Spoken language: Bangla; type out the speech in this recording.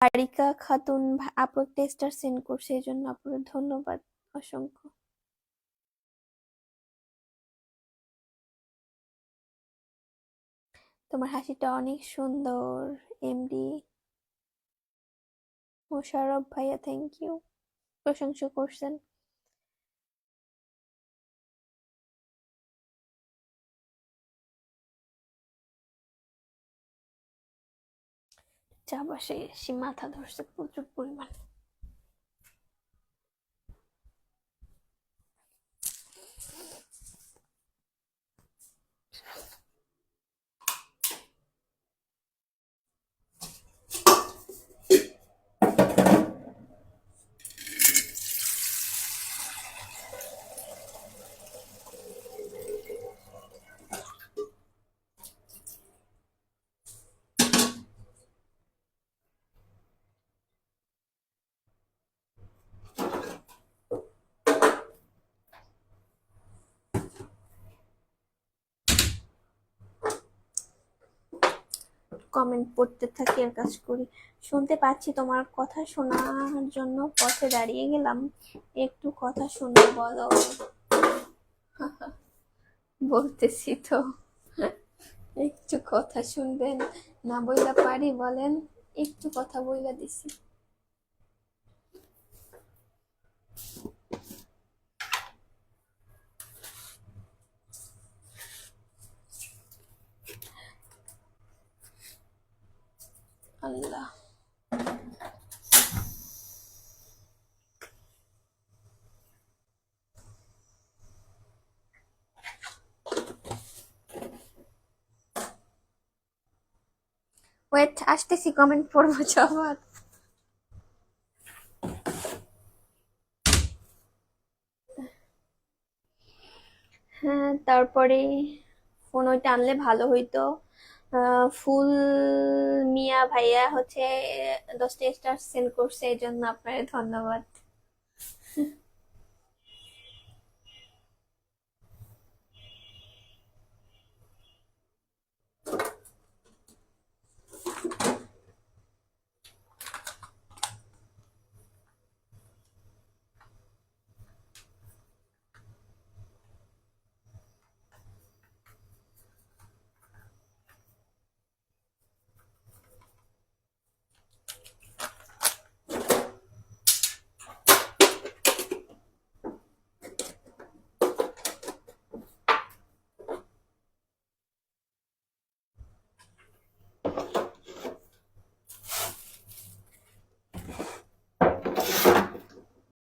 হারিকা খাতুন আপু একটা স্টার সেন্ড করছে এই জন্য আপুর ধন্যবাদ অসংখ্য। তোমার হাসিটা অনেক সুন্দর এমডি মোশারফ ভাইয়া থ্যাংক ইউ প্রশংসা করছেন। চা বসে এসে মাথা ধরছে প্রচুর পরিমাণে। কমেন্ট পড়তে থাকি আর কাজ করি। শুনতে পাচ্ছি তোমার কথা শোনার জন্য পথে দাঁড়িয়ে গেলাম। একটু কথা শুনে বলো। বলতেছি তো। একটু কথা শুনবেন, না বইলা পারি বলেন, একটু কথা বইলা দিছি। আল্লাহ। ওয়েট আসতেছি কমেন্ট পড়ব সবার। হ্যাঁ তারপরে ফোন ওইটা আনলে ভালো হইতো। ফুল মিয়া ভাইয়া হচ্ছে দশটা স্টার সেন্ড করছে এই জন্য আপনার ধন্যবাদ।